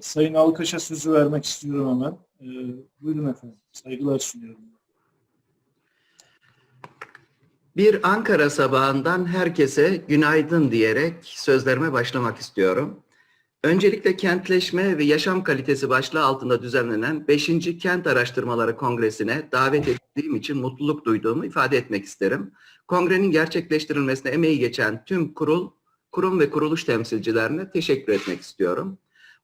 Sayın Alkaş'a sözü vermek istiyorum hemen. Ee, buyurun efendim. Saygılar sunuyorum. Bir Ankara sabahından herkese günaydın diyerek sözlerime başlamak istiyorum. Öncelikle kentleşme ve yaşam kalitesi başlığı altında düzenlenen 5. Kent Araştırmaları Kongresi'ne davet edildiğim için mutluluk duyduğumu ifade etmek isterim. Kongrenin gerçekleştirilmesine emeği geçen tüm kurul, kurum ve kuruluş temsilcilerine teşekkür etmek istiyorum.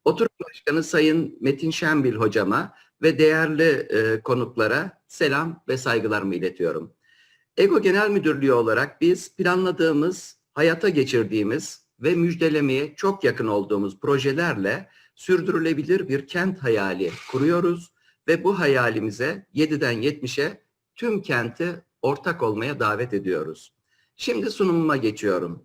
Oturum Başkanı Sayın Metin Şenbil hocama ve değerli e, konuklara selam ve saygılarımı iletiyorum. EGO Genel Müdürlüğü olarak biz planladığımız, hayata geçirdiğimiz ve müjdelemeye çok yakın olduğumuz projelerle sürdürülebilir bir kent hayali kuruyoruz ve bu hayalimize 7'den 70'e tüm kenti ortak olmaya davet ediyoruz. Şimdi sunumuma geçiyorum.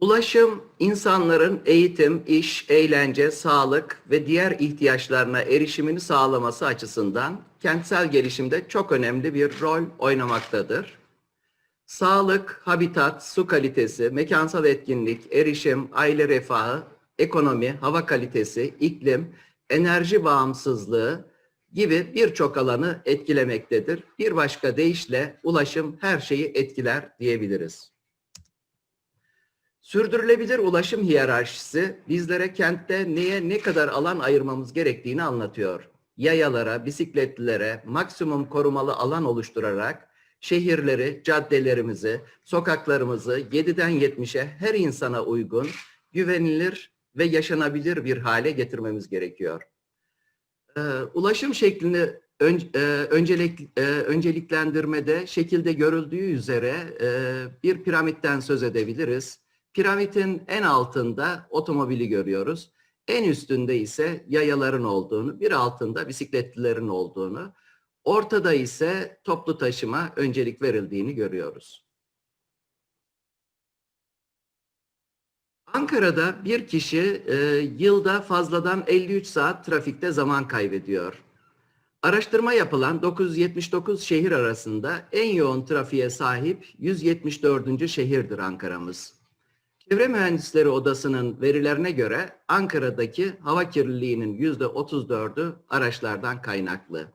Ulaşım, insanların eğitim, iş, eğlence, sağlık ve diğer ihtiyaçlarına erişimini sağlaması açısından kentsel gelişimde çok önemli bir rol oynamaktadır. Sağlık, habitat, su kalitesi, mekansal etkinlik, erişim, aile refahı, ekonomi, hava kalitesi, iklim, enerji bağımsızlığı gibi birçok alanı etkilemektedir. Bir başka deyişle ulaşım her şeyi etkiler diyebiliriz. Sürdürülebilir ulaşım hiyerarşisi bizlere kentte neye ne kadar alan ayırmamız gerektiğini anlatıyor. Yayalara, bisikletlilere maksimum korumalı alan oluşturarak şehirleri, caddelerimizi, sokaklarımızı 7'den 70'e her insana uygun, güvenilir ve yaşanabilir bir hale getirmemiz gerekiyor. Ee, ulaşım şeklini ön, e, öncelik, e, önceliklendirmede şekilde görüldüğü üzere e, bir piramitten söz edebiliriz. Piramidin en altında otomobili görüyoruz. En üstünde ise yayaların olduğunu, bir altında bisikletlilerin olduğunu, ortada ise toplu taşıma öncelik verildiğini görüyoruz. Ankara'da bir kişi e, yılda fazladan 53 saat trafikte zaman kaybediyor. Araştırma yapılan 979 şehir arasında en yoğun trafiğe sahip 174. şehirdir Ankara'mız. Çevre Mühendisleri Odası'nın verilerine göre Ankara'daki hava kirliliğinin yüzde 34'ü araçlardan kaynaklı.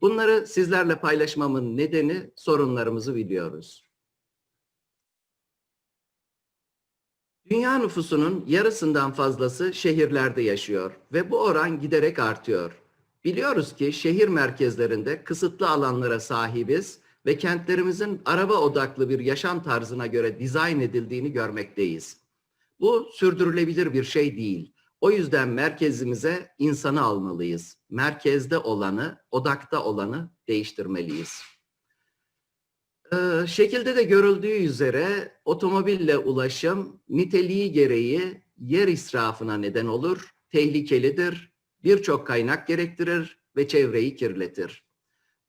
Bunları sizlerle paylaşmamın nedeni sorunlarımızı biliyoruz. Dünya nüfusunun yarısından fazlası şehirlerde yaşıyor ve bu oran giderek artıyor. Biliyoruz ki şehir merkezlerinde kısıtlı alanlara sahibiz ve kentlerimizin araba odaklı bir yaşam tarzına göre dizayn edildiğini görmekteyiz. Bu sürdürülebilir bir şey değil. O yüzden merkezimize insanı almalıyız. Merkezde olanı, odakta olanı değiştirmeliyiz. Ee, şekilde de görüldüğü üzere otomobille ulaşım niteliği gereği yer israfına neden olur, tehlikelidir, birçok kaynak gerektirir ve çevreyi kirletir.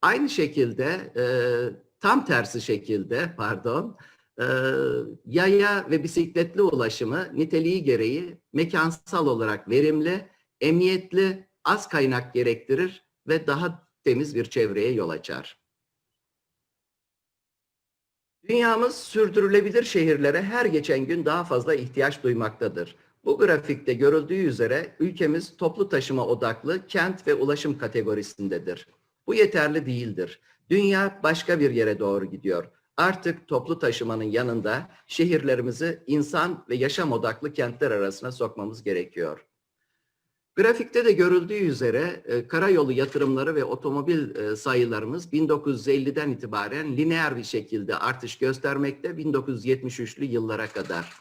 Aynı şekilde e, tam tersi şekilde pardon Ee, yaya ve bisikletli ulaşımı niteliği gereği mekansal olarak verimli, emniyetli, az kaynak gerektirir ve daha temiz bir çevreye yol açar. Dünyamız sürdürülebilir şehirlere her geçen gün daha fazla ihtiyaç duymaktadır. Bu grafikte görüldüğü üzere ülkemiz toplu taşıma odaklı kent ve ulaşım kategorisindedir. Bu yeterli değildir. Dünya başka bir yere doğru gidiyor. Artık toplu taşımanın yanında şehirlerimizi insan ve yaşam odaklı kentler arasına sokmamız gerekiyor. Grafikte de görüldüğü üzere e, karayolu yatırımları ve otomobil e, sayılarımız 1950'den itibaren lineer bir şekilde artış göstermekte 1973'lü yıllara kadar.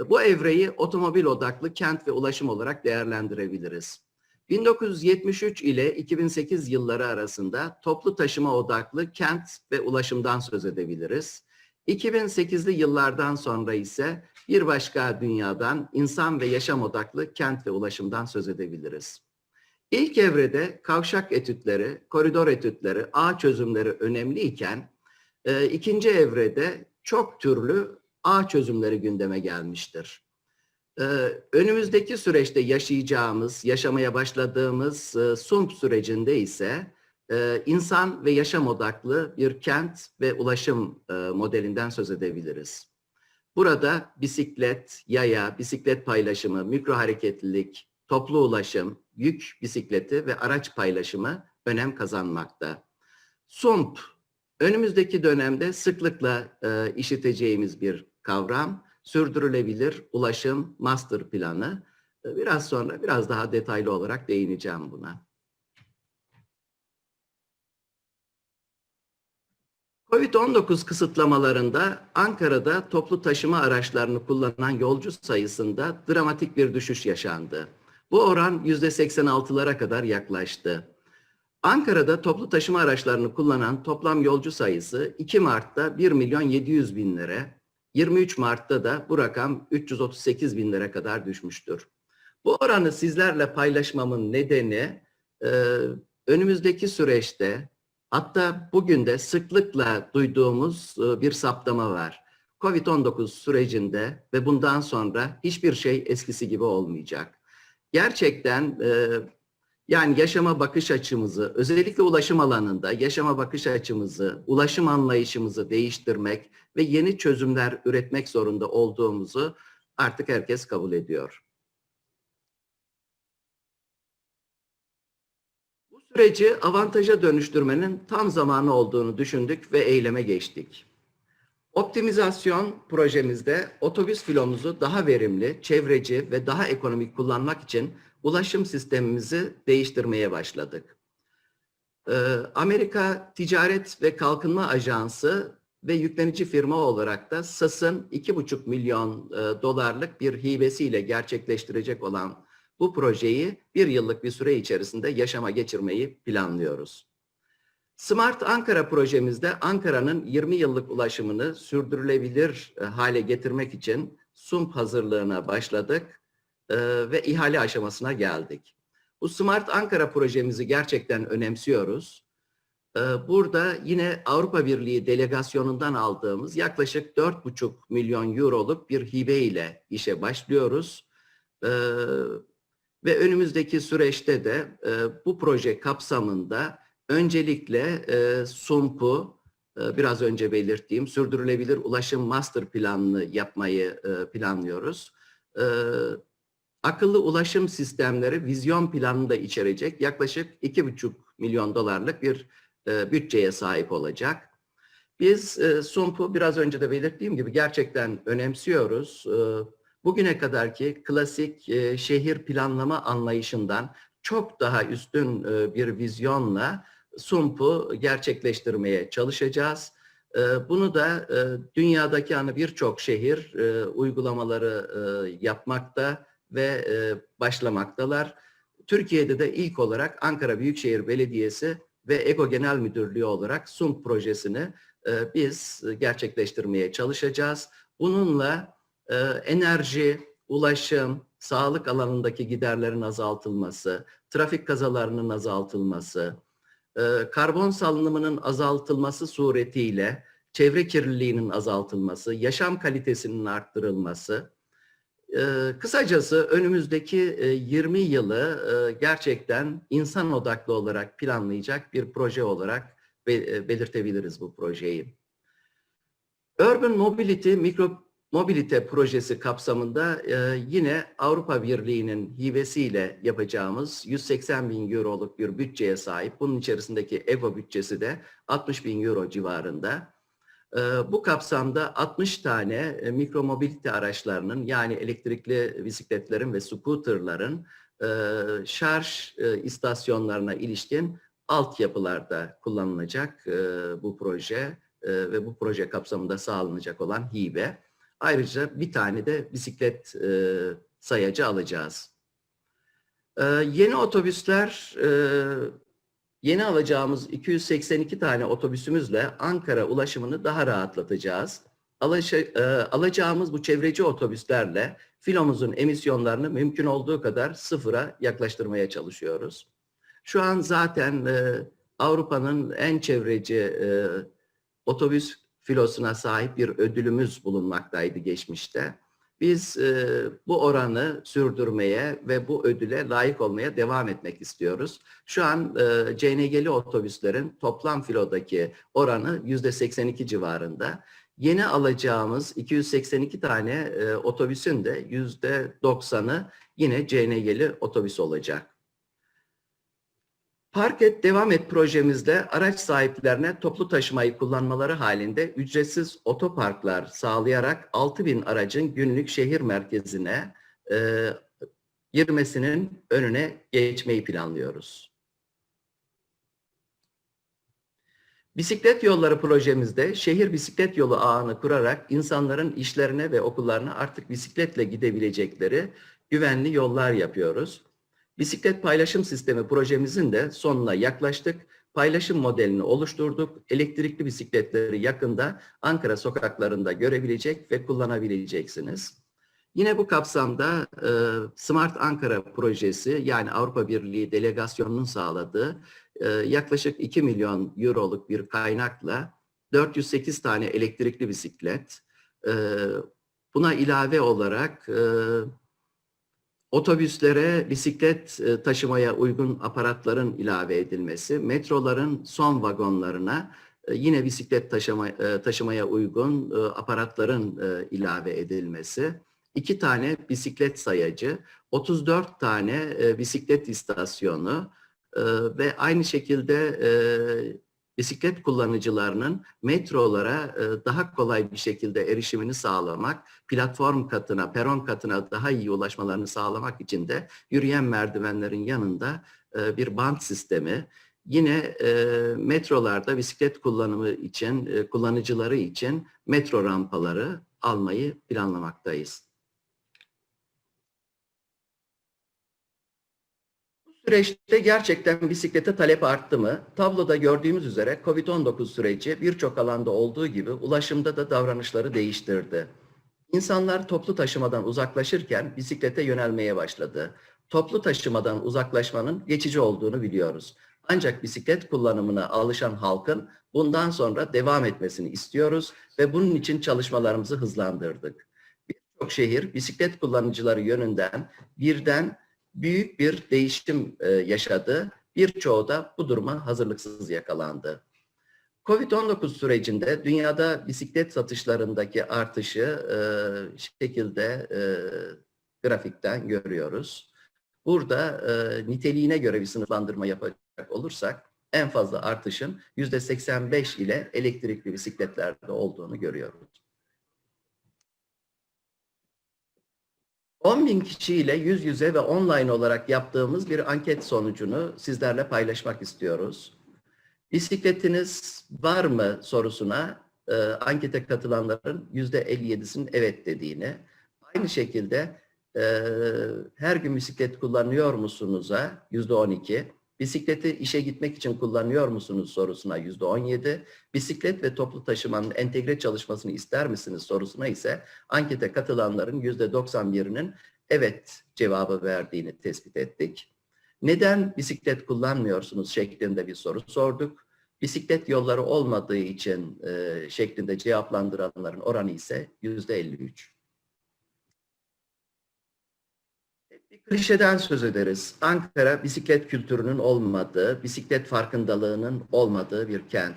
E, Bu evreyi otomobil odaklı kent ve ulaşım olarak değerlendirebiliriz. 1973 ile 2008 yılları arasında toplu taşıma odaklı kent ve ulaşımdan söz edebiliriz. 2008'li yıllardan sonra ise bir başka dünyadan insan ve yaşam odaklı kent ve ulaşımdan söz edebiliriz. İlk evrede kavşak etütleri, koridor etütleri, ağ çözümleri önemliyken e, ikinci evrede çok türlü ağ çözümleri gündeme gelmiştir. Ee, önümüzdeki süreçte yaşayacağımız, yaşamaya başladığımız e, SUMP sürecinde ise e, insan ve yaşam odaklı bir kent ve ulaşım e, modelinden söz edebiliriz. Burada bisiklet, yaya, bisiklet paylaşımı, mikro hareketlilik, toplu ulaşım, yük bisikleti ve araç paylaşımı önem kazanmakta. SUMP, önümüzdeki dönemde sıklıkla e, işiteceğimiz bir kavram sürdürülebilir ulaşım master planı. Ee, Biraz sonra biraz daha detaylı olarak değineceğim buna. Covid-19 kısıtlamalarında Ankara'da toplu taşıma araçlarını kullanan yolcu sayısında dramatik bir düşüş yaşandı. Bu oran %86'lara kadar yaklaştı. Ankara'da toplu taşıma araçlarını kullanan toplam yolcu sayısı 2 Mart'ta 1 milyon 700 binlere, 23 Mart'ta da bu rakam 338 binlere kadar düşmüştür. Bu oranı sizlerle paylaşmamın nedeni e, önümüzdeki süreçte hatta bugün de sıklıkla duyduğumuz e, bir saptama var. Covid-19 sürecinde ve bundan sonra hiçbir şey eskisi gibi olmayacak. Gerçekten e, yani yaşama bakış açımızı, özellikle ulaşım alanında yaşama bakış açımızı, ulaşım anlayışımızı değiştirmek ve yeni çözümler üretmek zorunda olduğumuzu artık herkes kabul ediyor. Bu süreci avantaja dönüştürmenin tam zamanı olduğunu düşündük ve eyleme geçtik. Optimizasyon projemizde otobüs filomuzu daha verimli, çevreci ve daha ekonomik kullanmak için ulaşım sistemimizi değiştirmeye başladık. Ee, Amerika Ticaret ve Kalkınma Ajansı ve yüklenici firma olarak da SAS'ın 2,5 milyon e, dolarlık bir hibesiyle gerçekleştirecek olan bu projeyi bir yıllık bir süre içerisinde yaşama geçirmeyi planlıyoruz. Smart Ankara projemizde Ankara'nın 20 yıllık ulaşımını sürdürülebilir e, hale getirmek için SUMP hazırlığına başladık e, ve ihale aşamasına geldik. Bu Smart Ankara projemizi gerçekten önemsiyoruz. E, Burada yine Avrupa Birliği delegasyonundan aldığımız yaklaşık 4,5 milyon euroluk bir hibe ile işe başlıyoruz. Ve önümüzdeki süreçte de bu proje kapsamında öncelikle e, SUMP'u e, biraz önce belirttiğim sürdürülebilir ulaşım master planını yapmayı e, planlıyoruz. E, akıllı ulaşım sistemleri vizyon planını da içerecek yaklaşık 2,5 milyon dolarlık bir e, bütçeye sahip olacak. Biz e, SUMP'u biraz önce de belirttiğim gibi gerçekten önemsiyoruz. E, bugüne kadarki klasik e, şehir planlama anlayışından çok daha üstün e, bir vizyonla SUMP'u gerçekleştirmeye çalışacağız. E, Bunu da e, dünyadaki hani birçok şehir e, uygulamaları e, yapmakta ve başlamaktalar. Türkiye'de de ilk olarak Ankara Büyükşehir Belediyesi ve EGO Genel Müdürlüğü olarak SUMP projesini biz gerçekleştirmeye çalışacağız. Bununla enerji, ulaşım, sağlık alanındaki giderlerin azaltılması, trafik kazalarının azaltılması, karbon salınımının azaltılması suretiyle çevre kirliliğinin azaltılması, yaşam kalitesinin arttırılması, e, kısacası önümüzdeki e, 20 yılı e, gerçekten insan odaklı olarak planlayacak bir proje olarak be- e, belirtebiliriz bu projeyi. Urban Mobility Mikro Mobilite projesi kapsamında e, yine Avrupa Birliği'nin hivesiyle yapacağımız 180 bin euroluk bir bütçeye sahip. Bunun içerisindeki EGO bütçesi de 60 bin euro civarında. E, bu kapsamda 60 tane e, mikro mobilite araçlarının yani elektrikli bisikletlerin ve scooterların e, şarj istasyonlarına ilişkin altyapılarda kullanılacak bu proje ve bu proje kapsamında sağlanacak olan hibe. Ayrıca bir tane de bisiklet e, sayacı alacağız. E, yeni otobüsler, e, yeni alacağımız 282 tane otobüsümüzle Ankara ulaşımını daha rahatlatacağız. Alaşa, e, alacağımız bu çevreci otobüslerle filomuzun emisyonlarını mümkün olduğu kadar sıfıra yaklaştırmaya çalışıyoruz. Şu an zaten e, Avrupa'nın en çevreci e, otobüs filosuna sahip bir ödülümüz bulunmaktaydı geçmişte. Biz e, bu oranı sürdürmeye ve bu ödüle layık olmaya devam etmek istiyoruz. Şu an e, CNG'li otobüslerin toplam filodaki oranı yüzde 82 civarında. Yeni alacağımız 282 tane e, otobüsün de yüzde 90'ı yine CNG'li otobüs olacak. Park et devam et projemizde araç sahiplerine toplu taşımayı kullanmaları halinde ücretsiz otoparklar sağlayarak 6000 aracın günlük şehir merkezine e, girmesinin önüne geçmeyi planlıyoruz. Bisiklet yolları projemizde şehir bisiklet yolu ağını kurarak insanların işlerine ve okullarına artık bisikletle gidebilecekleri güvenli yollar yapıyoruz. Bisiklet paylaşım sistemi projemizin de sonuna yaklaştık. Paylaşım modelini oluşturduk. Elektrikli bisikletleri yakında Ankara sokaklarında görebilecek ve kullanabileceksiniz. Yine bu kapsamda e, Smart Ankara projesi yani Avrupa Birliği delegasyonunun sağladığı e, yaklaşık 2 milyon euroluk bir kaynakla 408 tane elektrikli bisiklet, e, buna ilave olarak Otobüslere bisiklet e, taşımaya uygun aparatların ilave edilmesi, metroların son vagonlarına e, yine bisiklet taşıma, e, taşımaya uygun aparatların ilave edilmesi, iki tane bisiklet sayacı, 34 tane bisiklet istasyonu ve aynı şekilde bisiklet kullanıcılarının metrolara e, daha kolay bir şekilde erişimini sağlamak, platform katına, peron katına daha iyi ulaşmalarını sağlamak için de yürüyen merdivenlerin yanında e, bir bant sistemi, yine e, metrolarda bisiklet kullanımı için, kullanıcıları için metro rampaları almayı planlamaktayız. Süreçte gerçekten bisiklete talep arttı mı? Tabloda gördüğümüz üzere COVID-19 süreci birçok alanda olduğu gibi ulaşımda da davranışları değiştirdi. İnsanlar toplu taşımadan uzaklaşırken bisiklete yönelmeye başladı. Toplu taşımadan uzaklaşmanın geçici olduğunu biliyoruz. Ancak bisiklet kullanımına alışan halkın bundan sonra devam etmesini istiyoruz ve bunun için çalışmalarımızı hızlandırdık. Birçok şehir bisiklet kullanıcıları yönünden birden büyük bir değişim e, yaşadı. Birçoğu da bu duruma hazırlıksız yakalandı. Covid-19 sürecinde dünyada bisiklet satışlarındaki artışı e, şekilde e, grafikten görüyoruz. Burada e, niteliğine göre bir sınıflandırma yapacak olursak en fazla artışın %85 ile elektrikli bisikletlerde olduğunu görüyoruz. 10 bin kişiyle yüz yüze ve online olarak yaptığımız bir anket sonucunu sizlerle paylaşmak istiyoruz. Bisikletiniz var mı sorusuna e, ankete katılanların yüzde 57'sinin evet dediğini, aynı şekilde e, her gün bisiklet kullanıyor musunuz'a yüzde 12, Bisikleti işe gitmek için kullanıyor musunuz sorusuna yüzde on yedi. Bisiklet ve toplu taşımanın entegre çalışmasını ister misiniz sorusuna ise ankete katılanların yüzde doksan birinin evet cevabı verdiğini tespit ettik. Neden bisiklet kullanmıyorsunuz şeklinde bir soru sorduk. Bisiklet yolları olmadığı için e, şeklinde cevaplandıranların oranı ise yüzde 53. Klişeden söz ederiz. Ankara bisiklet kültürünün olmadığı, bisiklet farkındalığının olmadığı bir kent.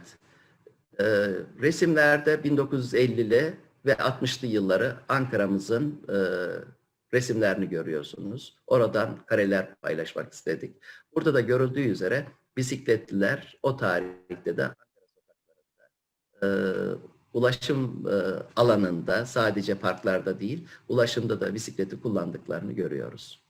Ee, resimlerde 1950'li ve 60'lı yılları Ankara'mızın e, resimlerini görüyorsunuz. Oradan kareler paylaşmak istedik. Burada da görüldüğü üzere bisikletliler o tarihte de e, ulaşım e, alanında sadece parklarda değil, ulaşımda da bisikleti kullandıklarını görüyoruz.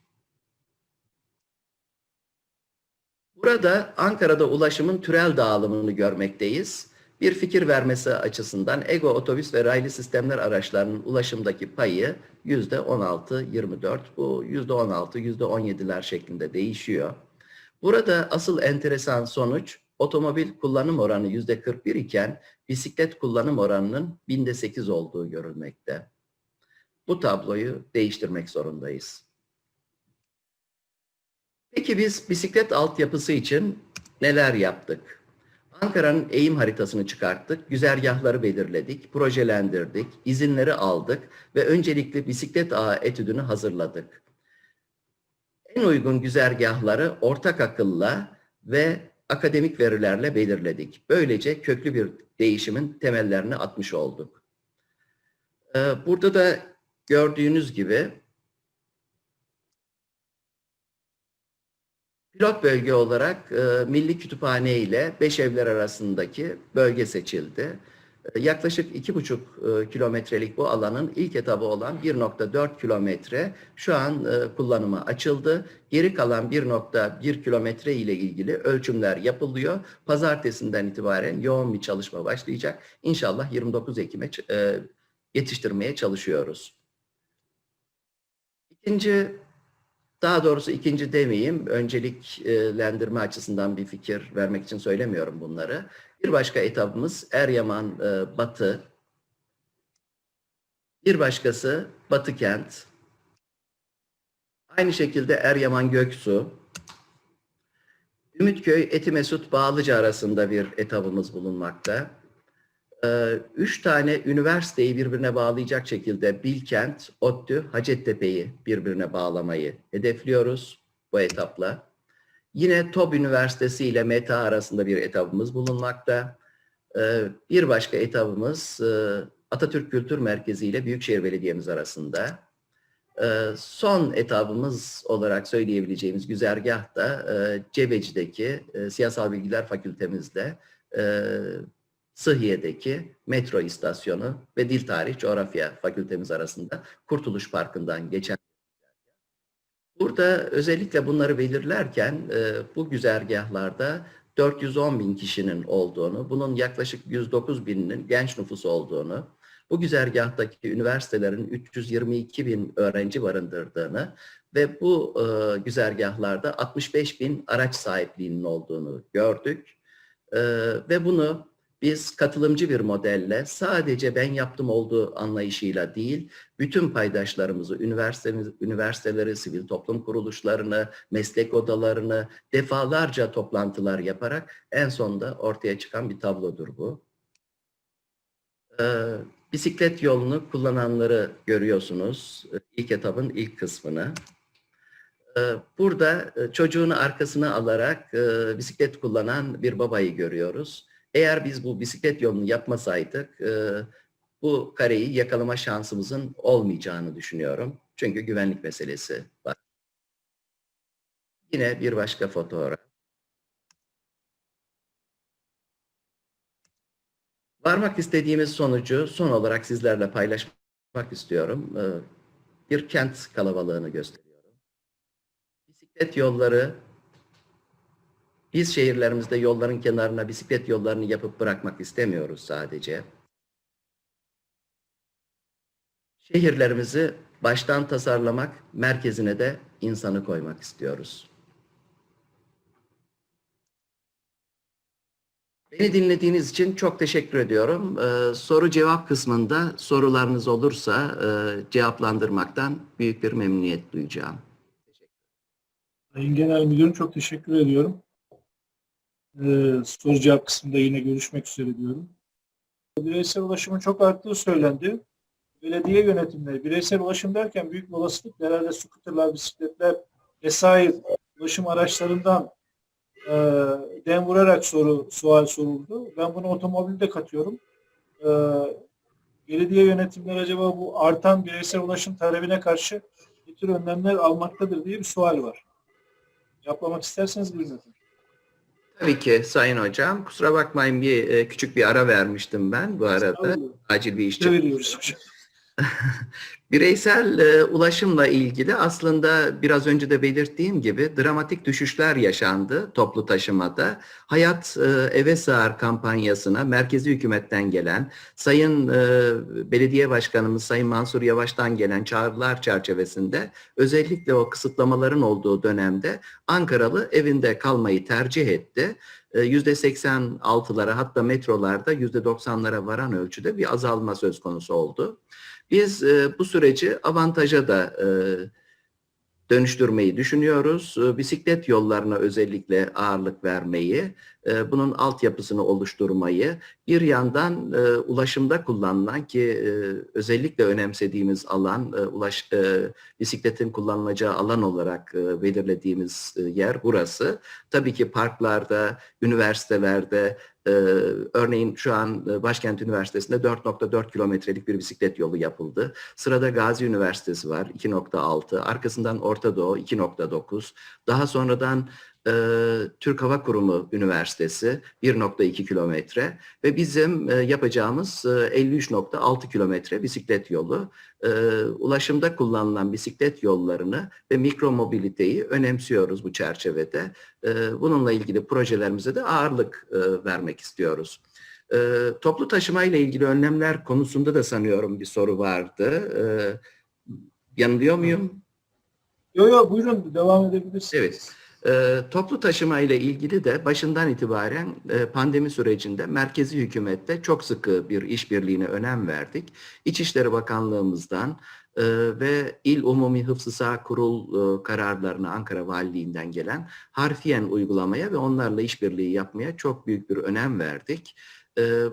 Burada Ankara'da ulaşımın türel dağılımını görmekteyiz. Bir fikir vermesi açısından ego otobüs ve raylı sistemler araçlarının ulaşımdaki payı yüzde 16-24, bu yüzde 16, yüzde 17'ler şeklinde değişiyor. Burada asıl enteresan sonuç otomobil kullanım oranı yüzde 41 iken bisiklet kullanım oranının binde 8 olduğu görülmekte. Bu tabloyu değiştirmek zorundayız. Peki biz bisiklet altyapısı için neler yaptık? Ankara'nın eğim haritasını çıkarttık, güzergahları belirledik, projelendirdik, izinleri aldık ve öncelikli bisiklet ağı etüdünü hazırladık. En uygun güzergahları ortak akılla ve akademik verilerle belirledik. Böylece köklü bir değişimin temellerini atmış olduk. Ee, Burada da gördüğünüz gibi pilot bölge olarak e, Milli Kütüphane ile Beşevler arasındaki bölge seçildi. E, Yaklaşık iki buçuk e, kilometrelik bu alanın ilk etabı olan 1.4 kilometre şu an e, kullanıma açıldı. Geri kalan 1.1 kilometre ile ilgili ölçümler yapılıyor. Pazartesinden itibaren yoğun bir çalışma başlayacak. İnşallah 29 Ekim'e e, yetiştirmeye çalışıyoruz. İkinci, daha doğrusu ikinci demeyeyim, önceliklendirme açısından bir fikir vermek için söylemiyorum bunları. Bir başka etapımız Eryaman e, Batı. Bir başkası Batı Kent. Aynı şekilde Eryaman Göksu. Ümitköy Etimesut Bağlıca arasında bir etabımız bulunmakta. Ee, Üç tane üniversiteyi birbirine bağlayacak şekilde Bilkent, ODTÜ, Hacettepe'yi birbirine bağlamayı hedefliyoruz bu etapla. Yine TOB Üniversitesi ile META arasında bir etabımız bulunmakta. Ee, Bir başka etabımız e, Atatürk Kültür Merkezi ile Büyükşehir Belediye'miz arasında. Ee, Son etabımız olarak söyleyebileceğimiz güzergah da e, Cebeci'deki e, Siyasal Bilgiler Fakültemizde Sıhhiye'deki metro istasyonu ve Dil Tarih Coğrafya Fakültemiz arasında Kurtuluş Parkı'ndan geçen Burada özellikle bunları belirlerken e, bu güzergahlarda 410 bin kişinin olduğunu, bunun yaklaşık 109 bininin genç nüfus olduğunu, bu güzergahtaki üniversitelerin 322 bin öğrenci barındırdığını ve bu e, güzergahlarda 65 bin araç sahipliğinin olduğunu gördük. E, ve bunu biz katılımcı bir modelle sadece ben yaptım olduğu anlayışıyla değil, bütün paydaşlarımızı, üniversitemiz, üniversiteleri, sivil toplum kuruluşlarını, meslek odalarını defalarca toplantılar yaparak en sonunda ortaya çıkan bir tablodur bu. Ee, bisiklet yolunu kullananları görüyorsunuz. İlk etapın ilk kısmını. Ee, Burada e, çocuğunu arkasına alarak e, bisiklet kullanan bir babayı görüyoruz. Eğer biz bu bisiklet yolunu yapmasaydık e, bu kareyi yakalama şansımızın olmayacağını düşünüyorum. Çünkü güvenlik meselesi var. Yine bir başka fotoğraf. Varmak istediğimiz sonucu son olarak sizlerle paylaşmak istiyorum. Ee, Bir kent kalabalığını gösteriyorum. Bisiklet yolları biz şehirlerimizde yolların kenarına bisiklet yollarını yapıp bırakmak istemiyoruz sadece. Şehirlerimizi baştan tasarlamak, merkezine de insanı koymak istiyoruz. Beni dinlediğiniz için çok teşekkür ediyorum. Ee, soru cevap kısmında sorularınız olursa e, cevaplandırmaktan büyük bir memnuniyet duyacağım. Sayın Genel Müdürüm çok teşekkür ediyorum. Ee, soru cevap kısmında yine görüşmek üzere diyorum. Bireysel ulaşımın çok arttığı söylendi. Belediye yönetimleri bireysel ulaşım derken büyük bir olasılıkla herhalde skuterler, bisikletler vesaire ulaşım araçlarından e, dem vurarak soru sual soruldu. Ben bunu otomobilde katıyorum. E, belediye yönetimleri acaba bu artan bireysel ulaşım talebine karşı ne tür önlemler almaktadır diye bir sual var. Cevaplamak isterseniz buyurun. Tabii ki Sayın Hocam. Kusura bakmayın bir e, küçük bir ara vermiştim ben bu arada. Acil bir iş çıktı. Bireysel e, ulaşımla ilgili aslında biraz önce de belirttiğim gibi dramatik düşüşler yaşandı toplu taşımada. Hayat e, eve sığar kampanyasına merkezi hükümetten gelen, Sayın e, Belediye Başkanımız Sayın Mansur Yavaş'tan gelen çağrılar çerçevesinde özellikle o kısıtlamaların olduğu dönemde Ankaralı evinde kalmayı tercih etti. E, %86'lara hatta metrolarda %90'lara varan ölçüde bir azalma söz konusu oldu. Biz e, bu süreci avantaja da e, dönüştürmeyi düşünüyoruz. E, bisiklet yollarına özellikle ağırlık vermeyi, e, bunun altyapısını oluşturmayı, bir yandan e, ulaşımda kullanılan ki e, özellikle önemsediğimiz alan, e, ulaş, e, bisikletin kullanılacağı alan olarak e, belirlediğimiz e, yer burası. Tabii ki parklarda, üniversitelerde, ee, örneğin şu an e, Başkent Üniversitesi'nde 4.4 kilometrelik bir bisiklet yolu yapıldı. Sırada Gazi Üniversitesi var 2.6, arkasından Orta Doğu 2.9, daha sonradan e, Türk Hava Kurumu Üniversitesi 1.2 kilometre ve bizim e, yapacağımız e, 53.6 kilometre bisiklet yolu. E, ulaşımda kullanılan bisiklet yollarını ve mikromobiliteyi önemsiyoruz bu çerçevede. E, bununla ilgili projelerimize de ağırlık e, vermek istiyoruz. E, toplu taşıma ile ilgili önlemler konusunda da sanıyorum bir soru vardı. E, yanılıyor muyum? Yok yok buyurun devam edebilirsiniz. Evet. E, toplu taşıma ile ilgili de başından itibaren e, pandemi sürecinde merkezi hükümette çok sıkı bir işbirliğine önem verdik. İçişleri Bakanlığımızdan e, ve İl Umumi Hıfzı Sağ Kurul e, kararlarına Ankara Valiliğinden gelen harfiyen uygulamaya ve onlarla işbirliği yapmaya çok büyük bir önem verdik. E,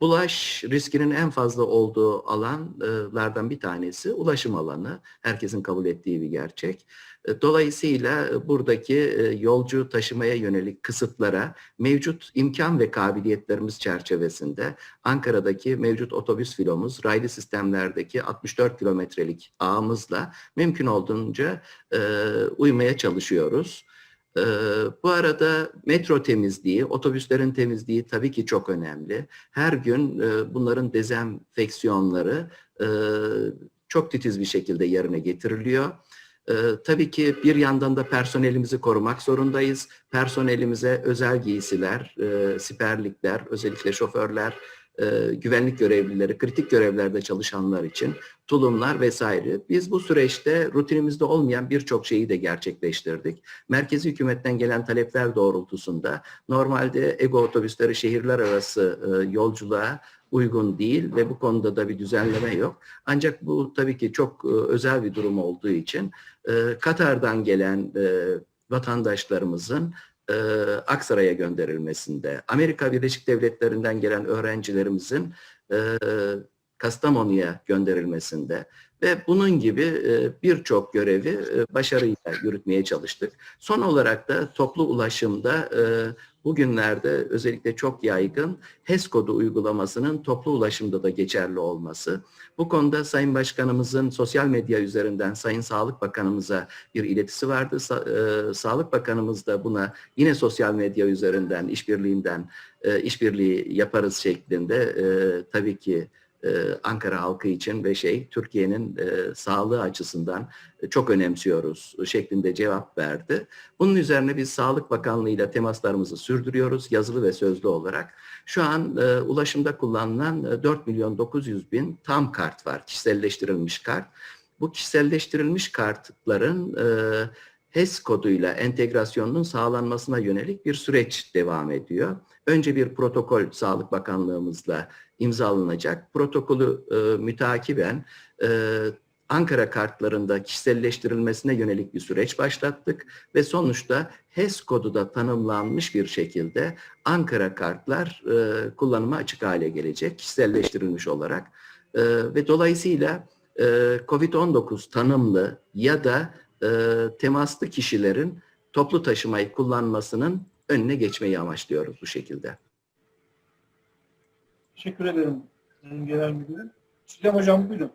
Bulaş riskinin en fazla olduğu alanlardan bir tanesi ulaşım alanı. Herkesin kabul ettiği bir gerçek. E, Dolayısıyla buradaki e, yolcu taşımaya yönelik kısıtlara mevcut imkan ve kabiliyetlerimiz çerçevesinde Ankara'daki mevcut otobüs filomuz, raylı sistemlerdeki 64 kilometrelik ağımızla mümkün olduğunca e, uymaya çalışıyoruz. Ee, bu arada metro temizliği, otobüslerin temizliği tabii ki çok önemli. Her gün e, bunların dezenfeksiyonları e, çok titiz bir şekilde yerine getiriliyor. E, tabii ki bir yandan da personelimizi korumak zorundayız. Personelimize özel giysiler, e, siperlikler, özellikle şoförler, e, güvenlik görevlileri, kritik görevlerde çalışanlar için tulumlar vesaire. Biz bu süreçte rutinimizde olmayan birçok şeyi de gerçekleştirdik. Merkezi hükümetten gelen talepler doğrultusunda normalde ego otobüsleri şehirler arası e, yolculuğa uygun değil ve bu konuda da bir düzenleme yok. Ancak bu tabii ki çok e, özel bir durum olduğu için e, Katar'dan gelen e, vatandaşlarımızın e, Aksaray'a gönderilmesinde, Amerika Birleşik Devletleri'nden gelen öğrencilerimizin e, Kastamonu'ya gönderilmesinde ve bunun gibi birçok görevi başarıyla yürütmeye çalıştık. Son olarak da toplu ulaşımda bugünlerde özellikle çok yaygın HES kodu uygulamasının toplu ulaşımda da geçerli olması. Bu konuda Sayın Başkanımızın sosyal medya üzerinden Sayın Sağlık Bakanımıza bir iletisi vardı. Sa- e, Sağlık Bakanımız da buna yine sosyal medya üzerinden işbirliğinden e, işbirliği yaparız şeklinde e, tabii ki e, Ankara halkı için ve şey Türkiye'nin e, sağlığı açısından e, çok önemsiyoruz şeklinde cevap verdi. Bunun üzerine biz Sağlık Bakanlığı ile temaslarımızı sürdürüyoruz yazılı ve sözlü olarak. Şu an e, ulaşımda kullanılan e, 4 milyon 900 bin tam kart var, kişiselleştirilmiş kart. Bu kişiselleştirilmiş kartların e, HES koduyla entegrasyonunun sağlanmasına yönelik bir süreç devam ediyor. Önce bir protokol Sağlık Bakanlığımızla imzalanacak. Protokolü e, mütakiben e, Ankara kartlarında kişiselleştirilmesine yönelik bir süreç başlattık ve sonuçta HES kodu da tanımlanmış bir şekilde Ankara kartlar e, kullanıma açık hale gelecek kişiselleştirilmiş olarak E, ve dolayısıyla e, COVID-19 tanımlı ya da e, temaslı kişilerin toplu taşımayı kullanmasının önüne geçmeyi amaçlıyoruz bu şekilde. Teşekkür ederim Genel Müdürüm. Çiğdem Hocam buyurun.